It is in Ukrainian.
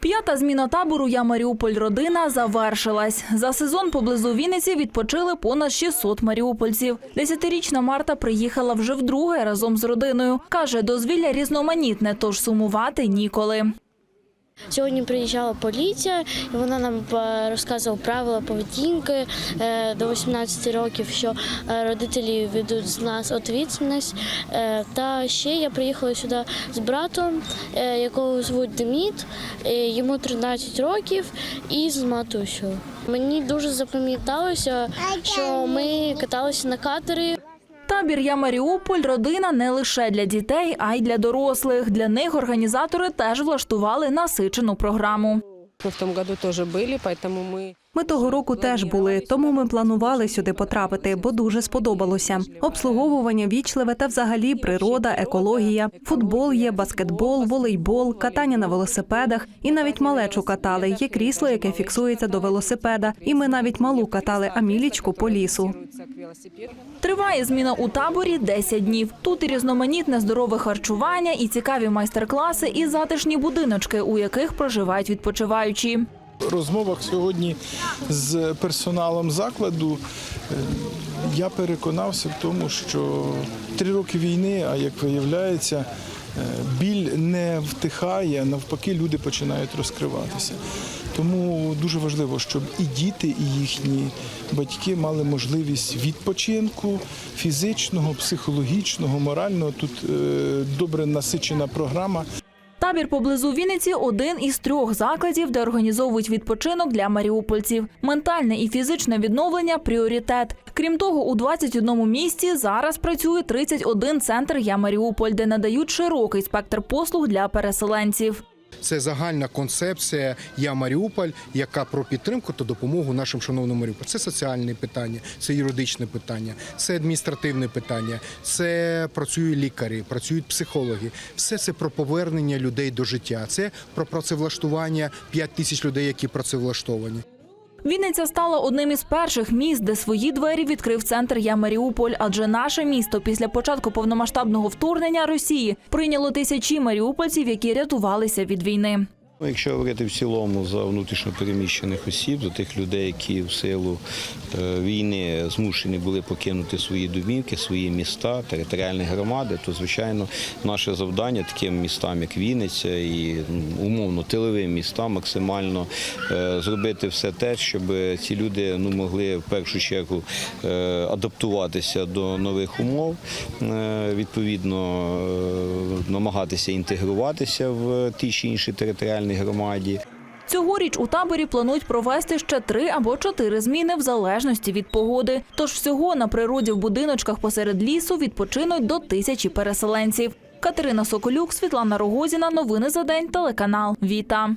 П'ята зміна табору Я Маріуполь родина завершилась. За сезон поблизу Вінниці відпочили понад 600 маріупольців. Десятирічна Марта приїхала вже вдруге разом з родиною. Каже, дозвілля різноманітне, тож сумувати ніколи. Сьогодні приїжджала поліція, і вона нам е, розказувала правила поведінки е, до 18 років, що е, родителі ведуть з нас відповідальність. Та ще я приїхала сюди з братом, якого звуть Деміт, йому 13 років, і з матусю. Мені дуже запам'яталося, що ми каталися на катері. Табір Я Маріуполь родина не лише для дітей, а й для дорослих. Для них організатори теж влаштували насичену програму. Мы в том году тоже были, поэтому мы Ми того року теж були, тому ми планували сюди потрапити, бо дуже сподобалося. Обслуговування вічливе та взагалі природа, екологія, футбол є, баскетбол, волейбол, катання на велосипедах і навіть малечу катали. Є крісло, яке фіксується до велосипеда. І ми навіть малу катали Амілічку по лісу. Триває зміна у таборі 10 днів. Тут і різноманітне здорове харчування, і цікаві майстер-класи, і затишні будиночки, у яких проживають відпочиваючі. Розмовах сьогодні з персоналом закладу е, я переконався в тому, що три роки війни, а як виявляється, е, біль не втихає, навпаки, люди починають розкриватися. Тому дуже важливо, щоб і діти, і їхні батьки мали можливість відпочинку фізичного, психологічного, морального. Тут е, добре насичена програма. Табір поблизу Вінниці один із трьох закладів, де організовують відпочинок для маріупольців. Ментальне і фізичне відновлення пріоритет. Крім того, у 21 місті зараз працює 31 центр Я Маріуполь, де надають широкий спектр послуг для переселенців. Це загальна концепція Я Маріуполь, яка про підтримку та допомогу нашим шановним Маріуполь. Це соціальне питання, це юридичне питання, це адміністративне питання, це працюють лікарі, працюють психологи. Все це про повернення людей до життя. Це про працевлаштування 5 тисяч людей, які працевлаштовані. Вінниця стала одним із перших міст, де свої двері відкрив центр Я Маріуполь. Адже наше місто після початку повномасштабного вторгнення Росії прийняло тисячі маріупольців, які рятувалися від війни. Ну, Якщо говорити в цілому за внутрішньо переміщених осіб, за тих людей, які в силу е, війни змушені були покинути свої домівки, свої міста, територіальні громади, то звичайно наше завдання таким містам, як Вінниця, і умовно тиловим містам, максимально е, зробити все те, щоб ці люди ну могли в першу чергу е, адаптуватися до нових умов, відповідно намагатися інтегруватися в ті чи інші територіальні громаді. Цьогоріч у таборі планують провести ще три або чотири зміни в залежності від погоди. Тож всього на природі в будиночках посеред лісу відпочинуть до тисячі переселенців. Катерина Соколюк, Світлана Рогозіна. Новини за день. Телеканал Віта.